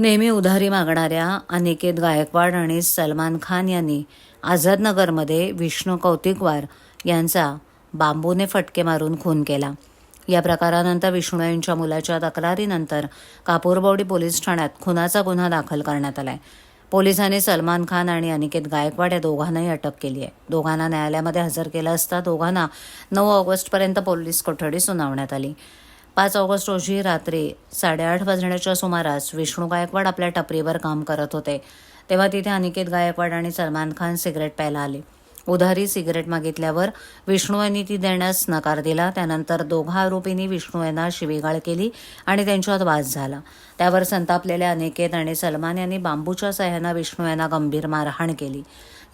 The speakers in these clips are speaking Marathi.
नेहमी उधारी मागणाऱ्या अनिकेत गायकवाड आणि सलमान खान यांनी आझादनगरमध्ये विष्णू कौतिकवार यांचा बांबूने फटके मारून खून केला. या प्रकारानंतर विष्णू यांच्या मुलाच्या तक्रारीनंतर कापूरबावडी पोलीस ठाण्यात खुनाचा गुन्हा दाखल करण्यात आलाय. पोलिसांनी सलमान खान आणि अनिकेत गायकवाड या दोघांनाही अटक केली आहे. दोघांना न्यायालयामध्ये हजर केलं असता दोघांना नऊ ऑगस्टपर्यंत पोलीस कोठडी सुनावण्यात आली. पाच ऑगस्ट रोजी रात्री साडेआठ वाजण्याच्या सुमारास विष्णू गायकवाड आपल्या टपरीवर काम करत होते. तेव्हा तिथे अनिकेत गायकवाड आणि सलमान खान सिगरेट प्यायला आले. उधारी सिगरेट मागितल्यावर विष्णू यांनी ती देण्यास नकार दिला. त्यानंतर दोघा आरोपींनी विष्णू यांना शिवीगाळ केली आणि त्यांच्यात वाद झाला. त्यावर संतापलेल्या अनिकेत आणि सलमान यांनी बांबूच्या सह्यानं विष्णू यांना गंभीर मारहाण केली.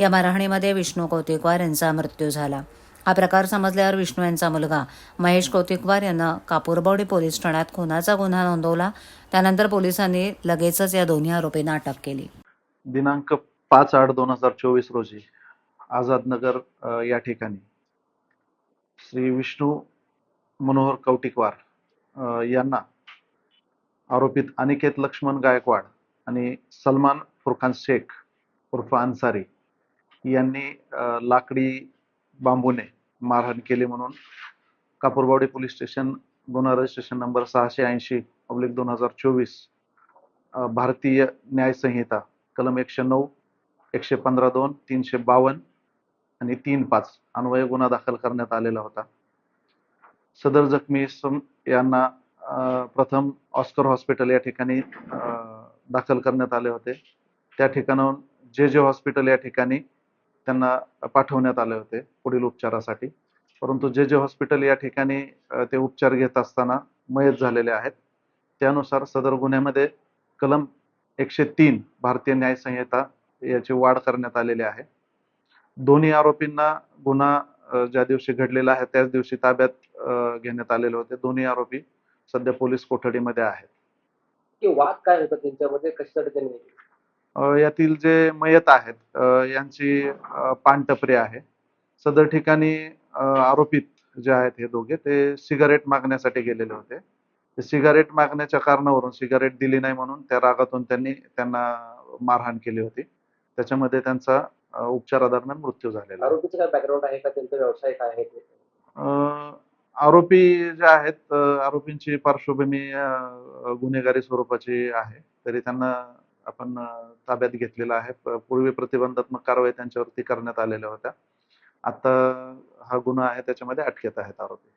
या मारहाणीमध्ये विष्णू कौतिकवार यांचा मृत्यू झाला. हा प्रकार समजल्यावर विष्णू यांचा मुलगा महेश कौतिकवार यांना कापूरबावडी पोलीस ठाण्यात खुनाचा गुन्हा नोंदवला. त्यानंतर पोलिसांनी लगेचच या दोन्ही आरोपींना अटक केली. दिनांक पाच आठ दोन हजार चोवीस रोजी आझादनगर या ठिकाणी श्री विष्णू मनोहर कौटिकवार यांना आरोपित अनिकेत लक्ष्मण गायकवाड आणि सलमान फुरखान शेख उर्फ अन्सारी यांनी लाकडी बांबूने मारहाण केली म्हणून. कापूरबावडी पोलीस स्टेशन गुन्हा रजिस्ट्रेशन नंबर सहाशे ऐंशी पब्लिक दोन हजार चोवीस. भारतीय न्याय संहिता कलम एकशे नऊ एकशे पंधरा दोन तीनशे बावन्न आणि तीन पाच अन्वय गुन्हा दाखल करण्यात आलेला होता. सदर जखमी सम यांना प्रथम ऑस्कर हॉस्पिटल या ठिकाणी दाखल करण्यात आले होते. त्या ठिकाणाहून जे जे हॉस्पिटल या ठिकाणी त्यांना पाठवण्यात आले होते पुढील उपचारासाठी. परंतु जे जे हॉस्पिटल या ठिकाणी ते उपचार घेत असताना मयत झालेले आहेत त्यानुसार सदर गुन्ह्यामध्ये कलम एकशे तीन भारतीय न्याय संहिता याची वाढ करण्यात आलेली आहे. दोन्ही आरोपींना गुन्हा ज्या दिवशी घडलेला आहे त्याच दिवशी ताब्यात घेण्यात आलेले होते. दोन्ही आरोपी सध्या पोलीस कोठडीमध्ये आहेत. वाद काय होता त्यांच्यामध्ये? कशासाठी त्यांनी यातील जे मयत आहेत यांची पानटपरी आहे. सदर ठिकाणी आरोपित जे आहेत हे दोघे ते सिगारेट मागण्यासाठी गेलेले होते. ते सिगारेट मागण्याच्या कारणावरून सिगारेट दिली नाही म्हणून त्या रागातून त्यांनी त्यांना मारहाण केली होती. त्याच्यामध्ये त्यांचा उपचारादरम्यान मृत्यू झालेला आहे. आरोपीचं काय बॅकग्राऊंड आहे का? त्यांचा व्यवसाय काय आहे ते? अ, आरोपी जे आहेत आरोपींची पार्श्वभूमी गुन्हेगारी स्वरूपाची आहे. तरी त्यांना आपण ताब्यात घेतलेलं आहे. पूर्वी प्रतिबंधात्मक कारवाई त्यांच्यावरती करण्यात आलेल्या होत्या. आता हा गुन्हा आहे त्याच्यामध्ये अटकेत आहेत आरोपी.